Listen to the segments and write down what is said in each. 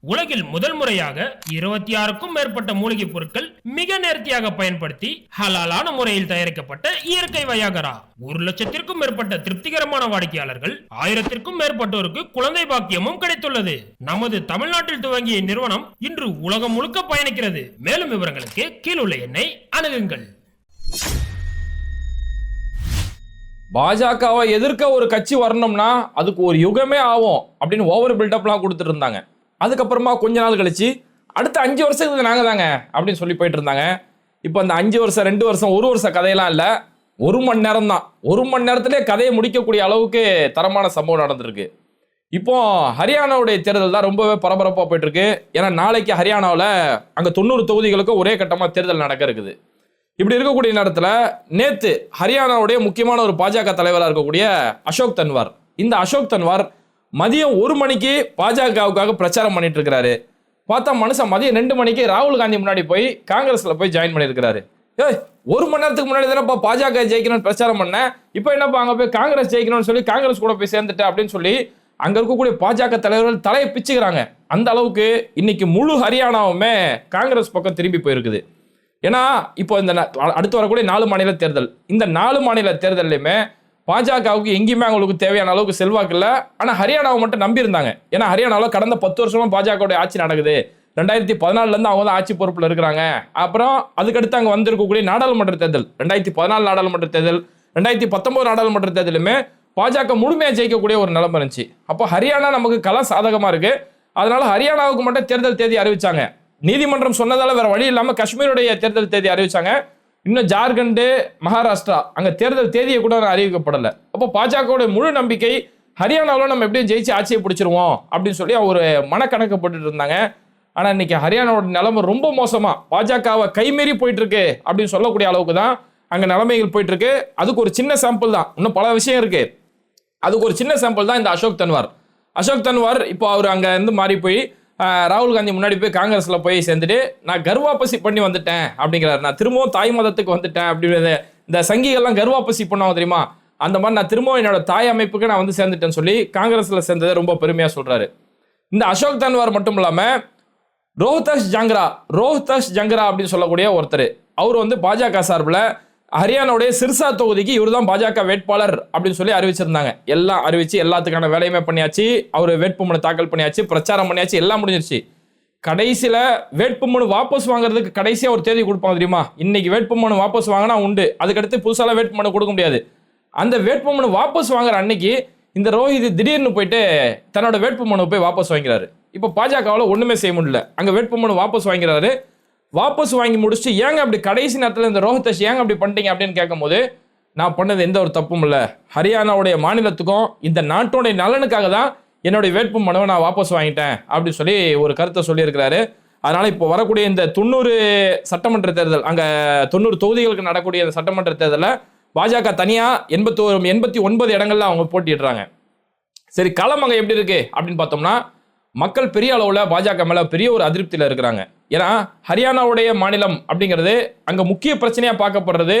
உலகில் முதல் முறையாக இருபத்தி ஆறுக்கும் மேற்பட்ட மூலிகைப் பொருட்கள் மிக நேர்த்தியாக பயன்படுத்தி ஹலாலான முறையில் தயாரிக்கப்பட்ட இயற்கை வயாகரா. ஒரு லட்சத்திற்கும் மேற்பட்ட திருப்திகரமான வாடிக்கையாளர்கள் ஆயிரத்திற்கும் மேற்பட்டோருக்கு குழந்தை பாக்கியமும் கிடைத்துள்ளது. நமது தமிழ்நாட்டில் துவங்கிய நிறுவனம் இன்று உலகம் முழுக்க பயணிக்கிறது. மேலும் விவரங்களுக்கு கீழுள்ள எண்ணை அணுகுங்கள். பாஜகவை எதிர்க்க ஒரு கட்சி வரணும்னா அதுக்கு ஒரு யுகமே ஆகும் அப்படின்னு ஓவர் பில்டப்லாம் கொடுத்துட்டு இருந்தாங்க. அதுக்கப்புறமா கொஞ்ச நாள் கழிச்சு அடுத்த அஞ்சு வருஷத்துக்கு நாங்கள் தாங்க அப்படின்னு சொல்லி போயிட்டு இருந்தாங்க. இப்போ அந்த அஞ்சு வருஷம் ரெண்டு வருஷம் ஒரு வருஷம் கதையெல்லாம் இல்லை. ஒரு மணி நேரம் தான். ஒரு மணி நேரத்திலே கதையை முடிக்கக்கூடிய அளவுக்கு தரமான சம்பவம் நடந்திருக்கு. இப்போ ஹரியானாவுடைய தேர்தல் தான் ரொம்பவே பரபரப்பாக போயிட்டுருக்கு. ஏன்னா நாளைக்கு ஹரியானாவில் அங்கே தொண்ணூறு தொகுதிகளுக்கும் ஒரே கட்டமாக தேர்தல் நடக்க இருக்குது. இப்படி இருக்கக்கூடிய நேரத்தில் நேற்று ஹரியானாவுடைய முக்கியமான ஒரு பாஜக தலைவராக இருக்கக்கூடிய அசோக் தன்வார். இந்த அசோக் தன்வார் மதியம் ஒரு மணிக்கு பாஜகவுக்காக பிரச்சாரம் பண்ணிட்டு இருக்கிறாரு பார்த்தா மனுஷன் மதியம் ரெண்டு மணிக்கு ராகுல் காந்தி முன்னாடி போய் காங்கிரஸ்ல போய் ஜாயின் பண்ணியிருக்கிறாரு. ஏய் ஒரு மணி நேரத்துக்கு முன்னாடி தானே பாஜக ஜெயிக்கணும்னு பிரச்சாரம் பண்ணேன் இப்போ என்னப்பா அங்கே போய் காங்கிரஸ் ஜெயிக்கணும்னு சொல்லி காங்கிரஸ் கூட போய் சேர்ந்துட்டேன் அப்படின்னு சொல்லி அங்க இருக்கக்கூடிய பாஜக தலைவர்கள் தலையை பிச்சுக்கிறாங்க. அந்த அளவுக்கு இன்னைக்கு முழு ஹரியானாவுமே காங்கிரஸ் பக்கம் திரும்பி போயிருக்குது. ஏன்னா இப்போ இந்த அடுத்து வரக்கூடிய நாலு மாநில தேர்தல். இந்த நாலு மாநில தேர்தல்லையுமே பாஜகவுக்கு எங்கேயுமே அவங்களுக்கு தேவையான அளவுக்கு செல்வாக்கு இல்லை. ஆனால் ஹரியானாவை மட்டும் நம்பியிருந்தாங்க ஏன்னா ஹரியானாவில் கடந்த பத்து வருஷமாக பாஜகவுடைய ஆட்சி நடக்குது. ரெண்டாயிரத்தி பதினாலுலேருந்து அவங்க தான் ஆட்சி பொறுப்பில் இருக்கிறாங்க. அப்புறம் அதுக்கடுத்து அங்கே வந்திருக்கக்கூடிய நாடாளுமன்ற தேர்தல் ரெண்டாயிரத்தி பதினாலு நாடாளுமன்ற தேர்தல் ரெண்டாயிரத்தி பத்தொன்பது நாடாளுமன்ற தேர்தலுமே பாஜக முழுமையாக ஜெயிக்கக்கூடிய ஒரு நிலைமை இருந்துச்சு. அப்போ ஹரியானா நமக்கு களம் சாதகமாக இருக்குது அதனால ஹரியானாவுக்கு மட்டும் தேர்தல் தேதி அறிவிச்சாங்க. நீதிமன்றம் சொன்னதால் வேறு வழி இல்லாமல் காஷ்மீருடைய தேர்தல் தேதி அறிவிச்சாங்க. இன்னும் ஜார்க்கண்டு மகாராஷ்டிரா அங்க தேர்தல் தேதியை கூட அறிவிக்கப்படல. அப்போ பாஜகவுடைய முழு நம்பிக்கை ஹரியானாவில் நம்ம எப்படியும் ஜெயிச்சு ஆட்சியை பிடிச்சிருவோம் அப்படின்னு சொல்லி ஒரு மனக்கணக்கு போட்டுட்டு இருந்தாங்க. ஆனால் இன்னைக்கு ஹரியானாவோட நிலைமை ரொம்ப மோசமா. பாஜகவை கைமீறி போயிட்டு இருக்கு அப்படின்னு சொல்லக்கூடிய அளவுக்கு தான் அங்கே நிலைமைகள் போயிட்டு இருக்கு அதுக்கு ஒரு சின்ன சாம்பிள் தான். இன்னும் பல விஷயம் இருக்கு. அதுக்கு ஒரு சின்ன சாம்பிள் தான் இந்த அசோக் தன்வார். அசோக் தன்வார் இப்போ அவர் அங்கே இருந்து மாறி போய் ராகுல் காந்தி முன்னாடி போய் காங்கிரஸில் போய் சேர்ந்துட்டு நான் கர்வாப்பசி பண்ணி வந்துட்டேன் அப்படிங்கிறாரு. நான் திரும்பவும் தாய் மதத்துக்கு வந்துட்டேன் அப்படின்னு இந்த சங்கிகள்லாம் கர்வாப்பசி பண்ணுவாங்க தெரியுமா? அந்த மாதிரி நான் திரும்பவும் என்னோட தாய் அமைப்புக்கு நான் வந்து சேர்ந்துட்டேன்னு சொல்லி காங்கிரஸில் சேர்ந்ததை ரொம்ப பெருமையாக சொல்கிறாரு இந்த அசோக் தன்வார் மட்டும் இல்லாமல் ரோஹ்தஷ் ஜங்கரா ரோஹ்தஷ் ஜங்கரா அப்படின்னு சொல்லக்கூடிய ஒருத்தர். அவர் வந்து பாஜக சார்பில் ஹரியானாவுடைய சிர்சா தொகுதிக்கு இவர் தான் பாஜக வேட்பாளர் அப்படின்னு சொல்லி அறிவிச்சிருந்தாங்க. எல்லாம் அறிவிச்சு எல்லாத்துக்கான வேலையுமே பண்ணியாச்சு. அவர் வேட்புமனு தாக்கல் பண்ணியாச்சு பிரச்சாரம் பண்ணியாச்சு எல்லாம் முடிஞ்சிருச்சு. கடைசியில் வேட்புமனு வாபஸ் வாங்குறதுக்கு கடைசியாக ஒரு தேதி கொடுப்பாங்க தெரியுமா? இன்னைக்கு வேட்புமனு வாபஸ் வாங்கினா உண்டு. அதுக்கடுத்து புதுசாலாம் வேட்புமனு கொடுக்க முடியாது. அந்த வேட்புமனு வாபஸ் வாங்குற அன்னைக்கு இந்த ரோஹித் திடீர்னு போயிட்டு தன்னோட வேட்புமனு போய் வாபஸ் வாங்கிறாரு இப்போ பாஜகவில் ஒன்றுமே செய்ய முடியல. அங்கே வேட்புமனு வாபஸ் வாங்கிறாரு வாபஸ் வாங்கி முடிச்சுட்டு ஏங்க அப்படி கடைசி நேரத்தில் இந்த ரோஹிதேஷ் ஏங்க அப்படி பண்ணிட்டீங்க அப்படின்னு கேட்கும்போது நான் பண்ணது எந்த ஒரு தப்பும் இல்லை. ஹரியானாவுடைய மாநிலத்துக்கும் இந்த நாட்டோடைய நலனுக்காக தான் என்னுடைய வேட்பு மனுவை நான் வாபஸ் வாங்கிட்டேன் அப்படின்னு சொல்லி ஒரு கருத்தை சொல்லியிருக்கிறாரு. அதனால் இப்போ வரக்கூடிய இந்த தொண்ணூறு சட்டமன்ற தேர்தல் அங்கே தொண்ணூறு தொகுதிகளுக்கு நடக்கூடிய இந்த சட்டமன்ற தேர்தலில் பாஜக தனியாக எண்பத்தோரு எண்பத்தி ஒன்பது இடங்கள்ல அவங்க போட்டிடுறாங்க சரி களம் அங்கே எப்படி இருக்குது அப்படின்னு பார்த்தோம்னா மக்கள் பெரிய அளவில் பாஜக மேலே பெரிய ஒரு அதிருப்தியில் இருக்கிறாங்க. ஏன்னா ஹரியானாவுடைய மாநிலம் அப்படிங்கிறது அங்கே முக்கிய பிரச்சனையாக பார்க்கப்படுறது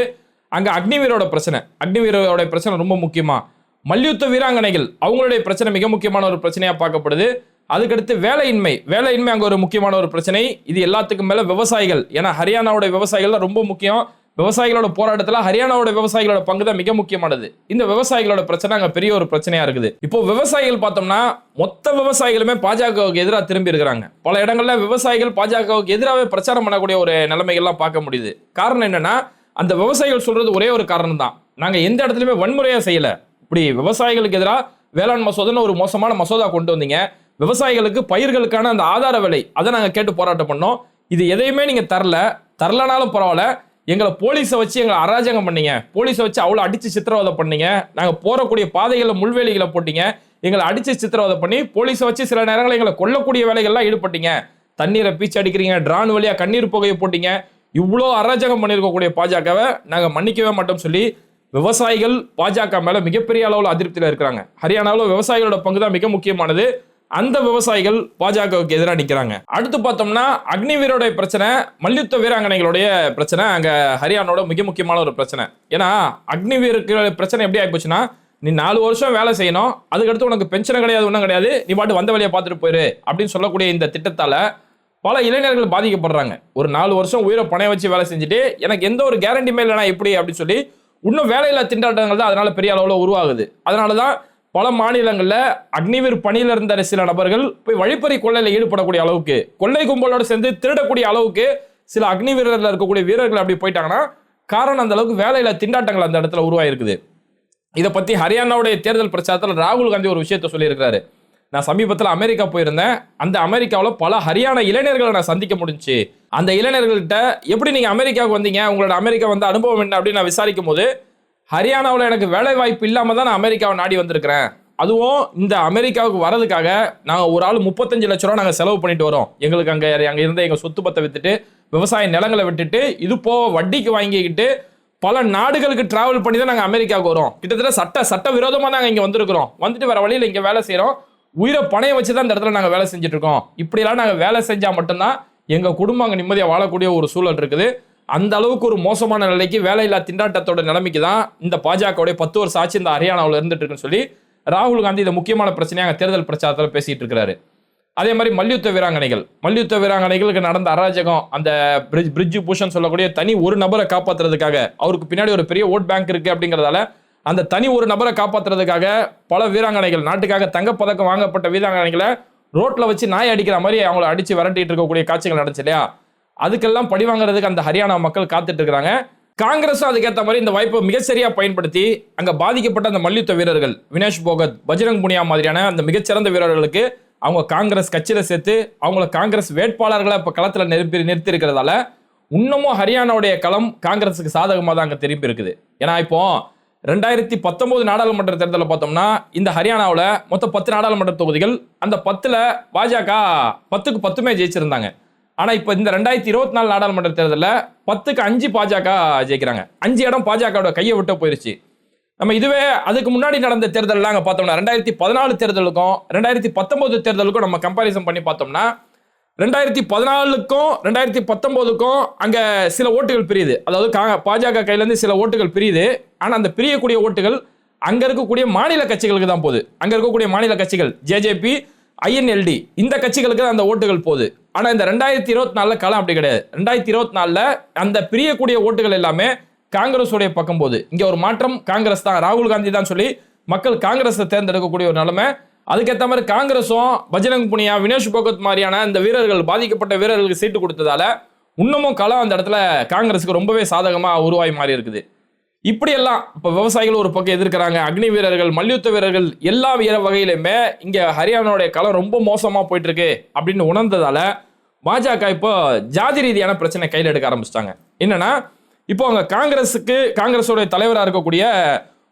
அங்கே அக்னிவீரோட பிரச்சனை. அக்னிவீரோட பிரச்சனை ரொம்ப முக்கியமாக மல்யுத்த வீராங்கனைகள் அவங்களுடைய பிரச்சனை மிக முக்கியமான ஒரு பிரச்சனையாக பார்க்கப்படுது. அதுக்கடுத்து வேலையின்மை. வேலையின்மை அங்கே ஒரு முக்கியமான ஒரு பிரச்சனை. இது எல்லாத்துக்கும் மேலே விவசாயிகள். ஏன்னா ஹரியானாவுடைய விவசாயிகள் தான் ரொம்ப முக்கியம். விவசாயிகளோட போராட்டத்துல ஹரியானாவோட விவசாயிகளோட பங்கு தான் மிக முக்கியமானது. இந்த விவசாயிகளோட பிரச்சனை அங்க பெரிய ஒரு பிரச்சனையா இருக்குது. இப்போ விவசாயிகள் பார்த்தோம்னா மொத்த விவசாயிகளுமே பாஜகவுக்கு எதிராக திரும்பி இருக்கிறாங்க. பல இடங்கள்ல விவசாயிகள் பாஜகவுக்கு எதிராகவே பிரச்சாரம் பண்ணக்கூடிய ஒரு நிலைமைகள்லாம் பார்க்க முடியுது. காரணம் என்னன்னா அந்த விவசாயிகள் சொல்றது ஒரே ஒரு காரணம் தான் நாங்க எந்த இடத்துலயுமே வன்முறையா செய்யல. இப்படி விவசாயிகளுக்கு எதிராக வேளாண் மசோதான்னு ஒரு மோசமான மசோதா கொண்டு வந்தீங்க. விவசாயிகளுக்கு பயிர்களுக்கான அந்த ஆதார விலை அதை நாங்க கேட்டு போராட்டம் பண்ணோம். இது எதையுமே நீங்க தரல. தரலனாலும் பரவாயில்ல. எங்களை போலீஸை வச்சு எங்களை அராஜகம் பண்ணீங்க. போலீஸை வச்சு அவ்வளோ அடித்து சித்திரவதை பண்ணீங்க. நாங்கள் போகக்கூடிய பாதைகளில் முள்வேலிகளை போட்டீங்க. எங்களை அடித்து சித்திரவதை பண்ணி போலீஸை வச்சு சில நேரங்களில் எங்களை கொல்லக்கூடிய வேலைகள்லாம் ஈடுபட்டீங்க. தண்ணீரை பீச்சு அடிக்கிறீங்க ட்ரான் வழியாக கண்ணீர் புகையை போட்டீங்க. இவ்வளோ அராஜகம் பண்ணியிருக்கக்கூடிய பாஜகவை நாங்கள் மன்னிக்கவே மாட்டோம் சொல்லி விவசாயிகள் பாஜக மேலே மிகப்பெரிய அளவில் அதிருப்தியில் இருக்கிறாங்க. ஹரியானாவில் விவசாயிகளோட பங்கு தான் மிக முக்கியமானது. அந்த விவசாயிகள் பாஜகவுக்கு எதிராக நிற்கிறாங்க அடுத்து பார்த்தோம்னா அக்னிவீரோடைய பிரச்சனை மல்யுத்த வீராங்கனைகளுடைய பிரச்சனை அங்கே ஹரியானாவோட மிக முக்கியமான ஒரு பிரச்சனை. ஏன்னா அக்னிவீருக்கு பிரச்சனை எப்படி ஆகிப்போச்சுன்னா நீ நாலு வருஷம் வேலை செய்யணும் அதுக்கடுத்து உனக்கு பென்ஷன் கிடையாது ஒன்றும் கிடையாது நீ பாட்டு வந்த வழியை பார்த்துட்டு போயிரு அப்படின்னு சொல்லக்கூடிய இந்த திட்டத்தால் பல இளைஞர்கள் பாதிக்கப்படுறாங்க. ஒரு நாலு வருஷம் உயிரை பணைய வச்சு வேலை செஞ்சுட்டு எனக்கு எந்த ஒரு கேரண்டியுமே மேலே எப்படி அப்படின்னு சொல்லி இன்னும் வேலையில்லா திண்டாட்டங்கள் தான் அதனால பெரிய அளவில் உருவாகுது. அதனால தான் பல மாநிலங்களில் அக்னிவீர் பணியில் இருந்த சில நபர்கள் போய் வழிப்பறி கொள்ளையில் ஈடுபடக்கூடிய அளவுக்கு கொள்ளை கும்பலோடு சேர்ந்து திருடக்கூடிய அளவுக்கு சில அக்னி அக்னிவீரர்ல இருக்கக்கூடிய வீரர்கள் அப்படி போயிட்டாங்கன்னா காரணம் அந்த அளவுக்கு வேலையில் திண்டாட்டங்கள் அந்த இடத்துல உருவாயிருக்குது. இதை பற்றி ஹரியானாவுடைய தேர்தல் பிரச்சாரத்தில் ராகுல் காந்தி ஒரு விஷயத்த சொல்லியிருக்காரு நான் சமீபத்தில் அமெரிக்கா போயிருந்தேன். அந்த அமெரிக்காவில் பல ஹரியானா இளைஞர்களை நான் சந்திக்க முடிஞ்சுச்சு அந்த இளைஞர்கள்ட்ட எப்படி நீங்கள் அமெரிக்காவுக்கு வந்தீங்க? உங்களோட அமெரிக்கா வந்து அனுபவம் என்ன அப்படின்னு நான் விசாரிக்கும் போது ஹரியானாவில் எனக்கு வேலை வாய்ப்பு இல்லாமல் தான் நான் அமெரிக்காவை நாடி வந்திருக்கிறேன். அதுவும் இந்த அமெரிக்காவுக்கு வரதுக்காக நாங்கள் ஒரு ஆள் முப்பத்தஞ்சு லட்ச ரூபா நாங்கள் செலவு பண்ணிட்டு வரோம். எங்களுக்கு அங்கே அங்கே இருந்த எங்கள் சொத்து பத்தை விற்றுட்டு விவசாய நிலங்களை விட்டுட்டு இது போக வட்டிக்கு வாங்கிக்கிட்டு பல நாடுகளுக்கு டிராவல் பண்ணி தான் நாங்கள் அமெரிக்காவுக்கு வரோம். கிட்டத்தட்ட சட்ட சட்ட விரோதமாக நாங்கள் இங்கே வந்திருக்கிறோம். வந்துட்டு வர வழியில் இங்கே வேலை செய்கிறோம் உயிரை பணைய வச்சு தான் இந்த இடத்துல நாங்கள் வேலை செஞ்சுட்டு இருக்கோம். இப்படியெல்லாம் நாங்கள் வேலை செஞ்சால் மட்டும்தான் எங்கள் குடும்பம் அங்கே நிம்மதியாக வாழக்கூடிய ஒரு சூழல் இருக்குது. அந்த அளவுக்கு ஒரு மோசமான நிலைக்கு வேலையில்லா திண்டாட்டத்தோட நிலைமைக்கு தான் இந்த பாஜகவுடைய பத்து வருஷம் ஆட்சி இந்த ஹரியானாவில் இருந்துட்டு இருக்குன்னு சொல்லி ராகுல் காந்தி இந்த முக்கியமான பிரச்சனையாக தேர்தல் பிரச்சாரத்தில் பேசிட்டு இருக்கிறாரு. அதே மாதிரி மல்யுத்த வீராங்கனைகள். மல்யுத்த வீராங்கனைகளுக்கு நடந்த அராஜகம் அந்த பிரிட்ஜ் பிரிட்ஜ் பூஷன் சொல்லக்கூடிய தனி ஒரு நபரை காப்பாற்றுறதுக்காக அவருக்கு பின்னாடி ஒரு பெரிய ஓட் பேங்க் இருக்கு அப்படிங்கிறதால அந்த தனி ஒரு நபரை காப்பாற்றுறதுக்காக பல வீராங்கனைகள் நாட்டுக்காக தங்கப்பதக்கம் வாங்கப்பட்ட வீராங்கனைகளை ரோட்டில் வச்சு நாய் அடிக்கிற மாதிரி அவங்கள அடித்து விரட்டிட்டு இருக்கக்கூடிய காட்சிகள் நடந்துச்சு இல்லையா? அதுக்கெல்லாம் பழி வாங்குறதுக்கு அந்த ஹரியானா மக்கள் காத்துட்டு இருக்கிறாங்க காங்கிரஸும் அதுக்கேற்ற மாதிரி இந்த வாய்ப்பை மிகச்சரியா பயன்படுத்தி அங்கே பாதிக்கப்பட்ட அந்த மல்யுத்த வீரர்கள் வினேஷ் போகத் பஜ்ரங் புனியா மாதிரியான அந்த மிகச்சிறந்த வீரர்களுக்கு அவங்க காங்கிரஸ் கட்சியில் சேர்த்து அவங்கள காங்கிரஸ் வேட்பாளர்களை இப்போ களத்தில் நிறுத்தி நிறுத்தி இருக்கிறதால இன்னமும் ஹரியானாவுடைய களம் காங்கிரஸுக்கு சாதகமாக தான் அங்கே திரும்பி இருக்குது. ஏன்னா இப்போ ரெண்டாயிரத்தி பத்தொம்போது நாடாளுமன்ற தேர்தலில் பார்த்தோம்னா இந்த ஹரியானாவில் மொத்தம் பத்து நாடாளுமன்ற தொகுதிகள் அந்த பத்தில் பாஜக பத்துக்கு பத்துமே ஜெயிச்சிருந்தாங்க. ஆனால் இப்போ இந்த ரெண்டாயிரத்தி இருபத்தி நாலு நாடாளுமன்ற தேர்தலில் பத்துக்கு அஞ்சு பாஜக ஜெயிக்கிறாங்க. அஞ்சு இடம் பாஜகவோட கையை விட்டு போயிருச்சு. நம்ம இதுவே அதுக்கு முன்னாடி நடந்த தேர்தல்லாம் அங்கே பார்த்தோம்னா ரெண்டாயிரத்தி பதினாலு தேர்தலுக்கும் ரெண்டாயிரத்தி பத்தொம்போது தேர்தலுக்கும் நம்ம கம்பாரிசன் பண்ணி பார்த்தோம்னா ரெண்டாயிரத்தி பதினாலுக்கும் ரெண்டாயிரத்தி பத்தொம்போதுக்கும் அங்கே சில ஓட்டுகள் பிரியுது. அதாவது கா- பாஜக கையிலேருந்து சில ஓட்டுகள் பிரியுது. ஆனால் அந்த பிரியக்கூடிய ஓட்டுகள் அங்கே இருக்கக்கூடிய மாநில கட்சிகளுக்கு தான் போகுது. அங்கே இருக்கக்கூடிய மாநில கட்சிகள் ஜேஜேபி ஐஎன்எல்டி இந்த கட்சிகளுக்கு தான் அந்த ஓட்டுகள் போகுது. ஆனால் இந்த ரெண்டாயிரத்தி இருபத்தி நாலில் களம் அப்படி கிடையாது. ரெண்டாயிரத்தி இருபத்தி நாலில் அந்த பிரியக்கூடிய ஓட்டுகள் எல்லாமே காங்கிரஸுடைய பக்கம் போகுது. இங்கே ஒரு மாற்றம் காங்கிரஸ் தான். ராகுல் காந்தி தான் சொல்லி மக்கள் காங்கிரஸை தேர்ந்தெடுக்கக்கூடிய ஒரு நிலைமை. அதுக்கேற்ற மாதிரி காங்கிரஸும் பஜ்ரங் புனியா வினேஷ் போகத் மாதிரியான இந்த வீரர்கள் பாதிக்கப்பட்ட வீரர்களுக்கு சீட்டு கொடுத்ததால இன்னமும் களம் அந்த இடத்துல காங்கிரஸுக்கு ரொம்பவே சாதகமாக உருவாகி மாறி இருக்குது. இப்படியெல்லாம் இப்போ விவசாயிகள் ஒரு பக்கம் எதிர்க்கிறாங்க. அக்னி வீரர்கள் மல்யுத்த வீரர்கள் எல்லா வீர வகையிலுமே இங்கே ஹரியானாவுடைய களம் ரொம்ப மோசமாக போயிட்டு இருக்கு அப்படின்னு உணர்ந்ததால பாஜக இப்போ ஜாதி ரீதியான பிரச்சனை கையில் எடுக்க ஆரம்பிச்சிட்டாங்க. என்னன்னா இப்போ அங்கே காங்கிரஸுக்கு காங்கிரஸோடைய தலைவராக இருக்கக்கூடிய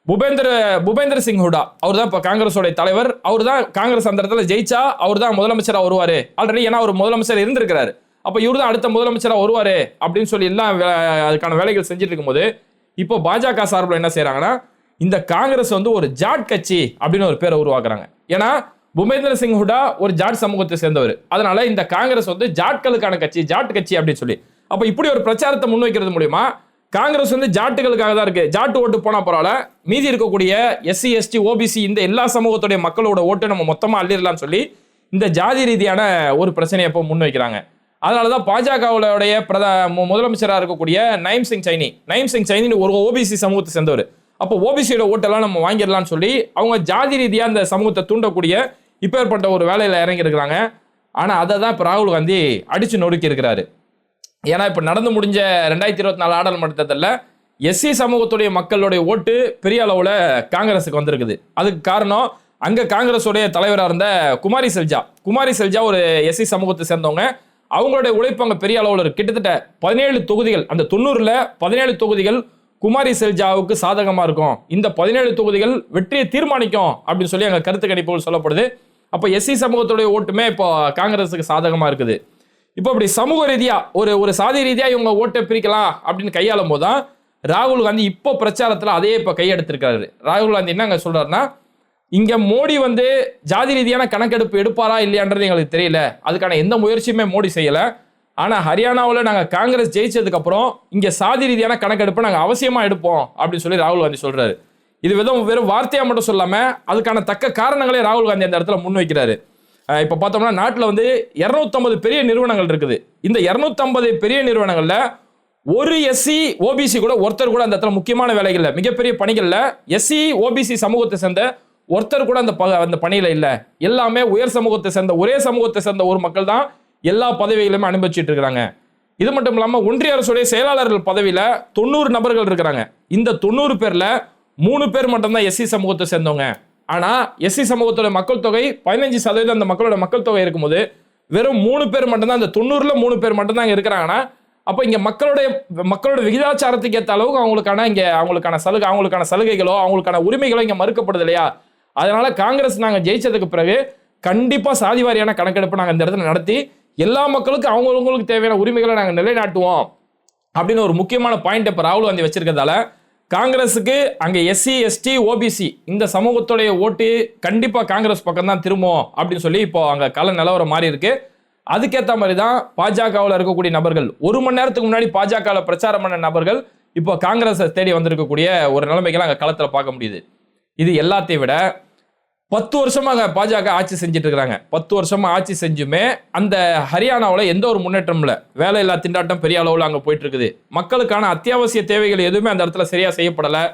புபேந்திர புபேந்திர சிங் ஹுடா அவர் தான் இப்போ காங்கிரஸோடைய தலைவர். அவர் தான் காங்கிரஸ் அந்த இடத்துல ஜெயிச்சா அவர் தான் முதலமைச்சராக வருவார். ஆல்ரெடி ஏன்னா அவர் முதலமைச்சர் இருந்திருக்கிறாரு. அப்போ இவர் தான் அடுத்த முதலமைச்சராக வருவார் அப்படின்னு சொல்லி எல்லாம் வே- அதுக்கான வேலைகள் செஞ்சுட்டு இருக்கும்போது இப்போ பாஜக சார்பில் என்ன செய்கிறாங்கன்னா இந்த காங்கிரஸ் வந்து ஒரு ஜாட் கட்சி அப்படின்னு ஒரு பேரை உருவாக்குறாங்க. ஏன்னா பூபேந்திர சிங் ஹுடா ஒரு ஜாட் சமூகத்தை சேர்ந்தவர். அதனால இந்த காங்கிரஸ் வந்து ஜாட்களுக்கான கட்சி ஜாட் கட்சி அப்படின்னு சொல்லி. அப்போ இப்படி ஒரு பிரச்சாரத்தை முன்வைக்கிறது மூலியமா காங்கிரஸ் வந்து ஜாட்டுகளுக்காக தான் இருக்கு. ஜாட்டு ஓட்டு போனா பரவாயில்ல. மீதி இருக்கக்கூடிய எஸ்சி எஸ்டி ஓபிசி இந்த எல்லா சமூகத்துடைய மக்களோட ஓட்டு நம்ம மொத்தமா அள்ளிடலாம்னு சொல்லி இந்த ஜாதி ரீதியான ஒரு பிரச்சனையை இப்போ முன்வைக்கிறாங்க. அதனால தான் பாஜகவுடைய பிரத முதலமைச்சராக இருக்கக்கூடிய நயம் சிங் சைனி நயம் சிங் சைனின்னு ஒரு ஓபிசி சமூகத்தை சேர்ந்தவர். அப்போ ஓபிசியோட ஓட்டெல்லாம் நம்ம வாங்கிடலாம்னு சொல்லி அவங்க ஜாதி ரீதியாக அந்த சமூகத்தை தூண்டக்கூடிய இப்பேற்பட்ட ஒரு வேலையில் இறங்கியிருக்கிறாங்க. ஆனால் அதை தான் இப்போ ராகுல் காந்தி அடித்து நொறுக்கி இருக்கிறாரு. ஏன்னா இப்போ நடந்து முடிஞ்ச ரெண்டாயிரத்தி இருபத்தி நாலு ஆடல் எஸ்சி சமூகத்துடைய மக்களுடைய ஓட்டு பெரிய அளவில் காங்கிரஸுக்கு வந்திருக்குது. அதுக்கு காரணம் அங்கே காங்கிரஸுடைய தலைவராக இருந்த குமாரி செல்ஜா. குமாரி செல்ஜா ஒரு எஸ்சி சமூகத்தை சேர்ந்தவங்க. அவங்களுடைய உழைப்பு அங்கே பெரிய அளவில் இருக்கு. கிட்டத்தட்ட பதினேழு தொகுதிகள் அந்த தொண்ணூறில் பதினேழு தொகுதிகள் குமாரி செல்ஜாவுக்கு சாதகமாக இருக்கும். இந்த பதினேழு தொகுதிகள் வெற்றியை தீர்மானிக்கும் அப்படின்னு சொல்லி அங்கே கருத்து கணிப்புகள் சொல்லப்படுது. அப்போ எஸ்சி சமூகத்துடைய ஓட்டுமே இப்போ காங்கிரஸுக்கு சாதகமாக இருக்குது. இப்போ இப்படி சமூக ரீதியாக ஒரு ஒரு சாதி ரீதியாக இவங்க ஓட்டை பிரிக்கலாம் அப்படின்னு கையாளும் போது தான் ராகுல் காந்தி இப்போ பிரச்சாரத்தில் அதே இப்போ கையெடுத்திருக்காரு. ராகுல் காந்தி என்ன அங்கே சொல்கிறாருன்னா இங்க மோடி வந்து ஜாதி ரீதியான கணக்கெடுப்பு எடுப்பாரா இல்லையான்றது எங்களுக்கு தெரியல. அதுக்கான எந்த முயற்சியுமே மோடி செய்யல. ஆனா ஹரியானாவில் நாங்க காங்கிரஸ் ஜெயிச்சதுக்கு அப்புறம் இங்க சாதி ரீதியான கணக்கெடுப்பை நாங்க அவசியமா எடுப்போம் அப்படின்னு சொல்லி ராகுல் காந்தி சொல்றாரு. இது வெறும் வெறும் வார்த்தையா மட்டும் சொல்லாம அதுக்கான தக்க காரணங்களே ராகுல் காந்தி அந்த இடத்துல முன்வைக்கிறாரு வைக்கிறாரு. இப்ப பார்த்தோம்னா நாட்டில் வந்து 250 பெரிய நிறுவனங்கள் இருக்குது. இந்த 250 பெரிய நிறுவனங்கள்ல ஒரு எஸ்சி ஓபிசி கூட ஒருத்தர் கூட அந்த இடத்துல முக்கியமான வேலைகள்ல மிகப்பெரிய பணிகள்ல எஸ்சி ஓபிசி சமூகத்தை சேர்ந்த ஒருத்தர் கூட அந்த ப- அந்த பணியில் இல்லை. எல்லாமே உயர் சமூகத்தை சேர்ந்த ஒரே சமூகத்தை சேர்ந்த ஒரு மக்கள் தான் எல்லா பதவிகளுமே அனுபவிச்சுட்டு இருக்கிறாங்க. இது மட்டும் இல்லாமல் ஒன்றிய அரசுடைய செயலாளர்கள் பதவியில் தொண்ணூறு நபர்கள் இருக்கிறாங்க. இந்த தொண்ணூறு பேரில் மூணு பேர் மட்டும்தான் எஸ்சி சமூகத்தை சேர்ந்தவங்க. ஆனால் எஸ்சி சமூகத்தோட மக்கள் தொகை பதினஞ்சு சதவீதம் அந்த மக்களோட மக்கள் தொகை இருக்கும்போது வெறும் மூணு பேர் மட்டும்தான் அந்த தொண்ணூறில் மூணு பேர் மட்டும்தான் இருக்கிறாங்கன்னா அப்போ இங்கே மக்களுடைய மக்களோட விகிதாச்சாரத்துக்கு ஏற்ற அளவுக்கு அவங்களுக்கான இங்கே அவங்களுக்கான சலுகை அவங்களுக்கான சலுகைகளோ அவங்களுக்கான உரிமைகளோ இங்கே மறுக்கப்படுது இல்லையா? அதனால காங்கிரஸ் நாங்கள் ஜெயிச்சதுக்கு பிறகு கண்டிப்பாக சாதி வாரியான கணக்கெடுப்பு நாங்கள் இந்த இடத்துல நடத்தி எல்லா மக்களுக்கும் அவங்கவுங்களுக்கு தேவையான உரிமைகளை நாங்கள் நிலைநாட்டுவோம் அப்படின்னு ஒரு முக்கியமான பாயிண்ட் இப்போ ராகுல் காந்தி வச்சிருக்கிறதால காங்கிரஸுக்கு அங்கே எஸ்சி எஸ்டி ஓபிசி இந்த சமூகத்துடைய ஓட்டு கண்டிப்பாக காங்கிரஸ் பக்கம் தான் திரும்பும் அப்படின்னு சொல்லி இப்போ அங்கே கல நிலவரம் மாறி இருக்கு. அதுக்கேற்ற மாதிரி தான் பாஜகவில் இருக்கக்கூடிய நபர்கள் ஒரு மணி நேரத்துக்கு முன்னாடி பாஜகவில் பிரச்சாரம் பண்ண நபர்கள் இப்போ காங்கிரஸை தேடி வந்திருக்கக்கூடிய ஒரு நிலைமைகளை அங்கே களத்தில் பார்க்க முடியுது. இது எல்லாத்தையும் விட பத்து வருஷமாக பாஜக ஆட்சி செஞ்சுட்டு இருக்கிறாங்க பத்து வருஷமா ஆட்சி செஞ்சுமே அந்த ஹரியானாவில் எந்த ஒரு முன்னேற்றமும் இல்லை. வேலையில்லா திண்டாட்டம் பெரிய அளவில் அங்கே போயிட்டு இருக்குது மக்களுக்கான அத்தியாவசிய தேவைகள் எதுவுமே அந்த இடத்துல சரியா செய்யப்படலை.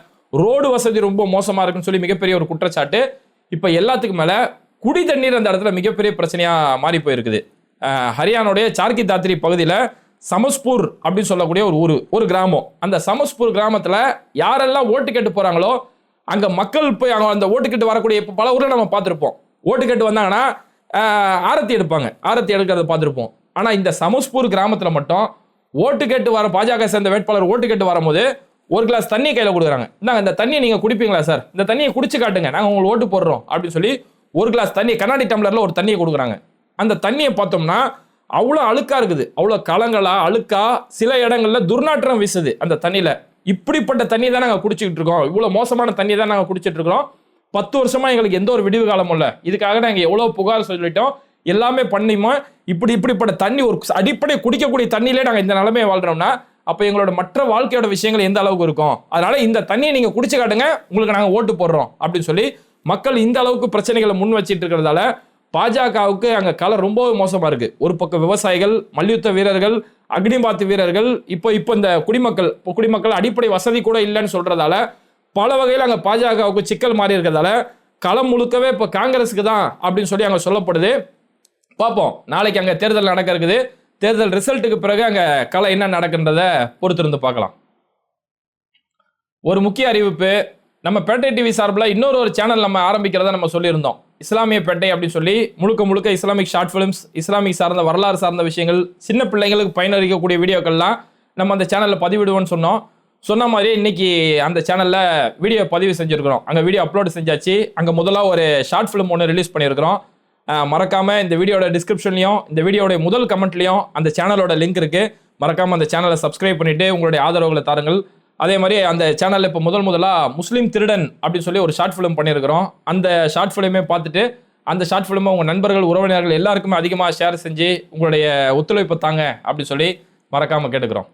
ரோடு வசதி ரொம்ப மோசமாக இருக்குன்னு சொல்லி மிகப்பெரிய ஒரு குற்றச்சாட்டு. இப்போ எல்லாத்துக்கும் மேல குடி தண்ணீர் அந்த இடத்துல மிகப்பெரிய பிரச்சனையா மாறி போயிருக்குது. ஹரியானுடைய ஹரியானாவுடைய சார்கி தாத்ரி பகுதியில் சமஸ்பூர் அப்படின்னு சொல்லக்கூடிய ஒரு ஊர் ஒரு கிராமம். அந்த சமஸ்பூர் கிராமத்தில் யாரெல்லாம் ஓட்டு கேட்டு போகிறாங்களோ அங்கே மக்கள் போய் அவங்க அந்த ஓட்டுக்கட்டு வரக்கூடிய இப்போ பல ஊரில் நம்ம பார்த்துருப்போம். ஓட்டு கேட்டு வந்தாங்கன்னா ஆரத்தி எடுப்பாங்க. ஆரத்தி எடுக்கிறத பார்த்துருப்போம். ஆனால் இந்த சமஸ்பூர் கிராமத்தில் மட்டும் ஓட்டு கேட்டு வர பாஜக சேர்ந்த வேட்பாளர் ஓட்டு கேட்டு வரும்போது ஒரு கிளாஸ் தண்ணி கையில் கொடுக்குறாங்க. இந்தாங்க இந்த தண்ணியை நீங்கள் குடிப்பீங்களா சார்? இந்த தண்ணியை குடிச்சு காட்டுங்க. நாங்கள் உங்களுக்கு ஓட்டு போடுறோம் அப்படின்னு சொல்லி ஒரு கிளாஸ் தண்ணி கண்ணாடி டம்ளரில் ஒரு தண்ணியை கொடுக்குறாங்க. அந்த தண்ணியை பார்த்தோம்னா அவ்வளோ அழுக்காக இருக்குது. அவ்வளோ களங்களாக அழுக்காக சில இடங்களில் துர்நாற்றம் வீசுது அந்த தண்ணியில். இப்படிப்பட்ட தண்ணி தான் நாங்கள் குடிச்சிக்கிட்டு இருக்கோம். இவ்வளோ மோசமான தண்ணி தான் நாங்கள் குடிச்சிட்டு இருக்கிறோம். பத்து வருஷமா எங்களுக்கு எந்த ஒரு விடிவு காலமும் இல்லை. இதுக்காக நாங்கள் எவ்வளோ புகார் சொல்லிட்டோம். எல்லாமே பண்ணியுமா இப்படி இப்படிப்பட்ட தண்ணி ஒரு அடிப்படை குடிக்கக்கூடிய தண்ணியிலே நாங்கள் இந்த நிலைமையை வாழ்கிறோம்னா அப்போ எங்களோட மற்ற வாழ்க்கையோட விஷயங்கள் எந்த அளவுக்கு இருக்கும்? அதனால இந்த தண்ணியை நீங்கள் குடிச்சு காட்டுங்க. உங்களுக்கு நாங்கள் ஓட்டு போடுறோம் அப்படின்னு சொல்லி மக்கள் இந்த அளவுக்கு பிரச்சனைகளை முன் வச்சிட்டு இருக்கிறதால பாஜகவுக்கு அங்கே கலை ரொம்ப மோசமாக இருக்குது ஒரு பக்கம் விவசாயிகள் மல்யுத்த வீரர்கள் அக்னிபாத்து வீரர்கள் இப்போ இப்போ இந்த குடிமக்கள் இப்போ குடிமக்கள் அடிப்படை வசதி கூட இல்லைன்னு சொல்கிறதால பல வகையில் அங்கே பாஜகவுக்கு சிக்கல் மாறி இருக்கிறதால களம் முழுக்கவே இப்போ காங்கிரஸுக்கு தான் அப்படின்னு சொல்லி அங்கே சொல்லப்படுது. பார்ப்போம். நாளைக்கு அங்கே தேர்தல் நடக்க இருக்குது. தேர்தல் ரிசல்ட்டுக்கு பிறகு அங்கே களம் என்ன நடக்குன்றத பொறுத்திருந்து பார்க்கலாம். ஒரு முக்கிய அறிவிப்பு நம்ம பேட்டை டிவி சார்பில் இன்னொரு ஒரு சேனல் நம்ம ஆரம்பிக்கிறத நம்ம சொல்லியிருந்தோம். இஸ்லாமிய பேட்டை அப்படின்னு சொல்லி முழுக்க முழுக்க இஸ்லாமிக் ஷார்ட் ஃபிலிம்ஸ் இஸ்லாமிக் சார்ந்த வரலாறு சார்ந்த விஷயங்கள் சின்ன பிள்ளைங்களுக்கு பயனளிக்கக்கூடிய வீடியோக்கள்லாம் நம்ம அந்த சேனலில் பதிவிடுவோம்னு சொன்னோம். சொன்ன மாதிரி இன்னைக்கு அந்த சேனலில் வீடியோ பதிவு செஞ்சுருக்கிறோம். அங்கே வீடியோ அப்லோடு செஞ்சாச்சு. அங்கே முதலாக ஒரு ஷார்ட் ஃபிலிம் ஒன்று ரிலீஸ் பண்ணியிருக்கிறோம். மறக்காமல் இந்த வீடியோட டிஸ்கிரிப்ஷன்லையும் இந்த வீடியோட முதல் கமெண்ட்லையும் அந்த சேனலோட லிங்க் இருக்குது மறக்காமல் அந்த சேனலை சப்ஸ்கிரைப் பண்ணிவிட்டு உங்களுடைய ஆதரவுகளை தாருங்கள். அதே மாதிரி அந்த சேனலில் இப்போ முதல் முதலாக முஸ்லீம் திருடன் அப்படின்னு சொல்லி ஒரு ஷார்ட் ஃபிலிம் பண்ணியிருக்கிறோம். அந்த ஷார்ட் ஃபிலிமே பார்த்துட்டு அந்த ஷார்ட் ஃபிலிமை உங்கள் நண்பர்கள் உறவினர்கள் எல்லாருக்குமே அதிகமாக ஷேர் செஞ்சு உங்களுடைய ஒத்துழைப்பு தாங்க அப்படின்னு சொல்லி மறக்காமல் கேட்டுக்கிறோம்.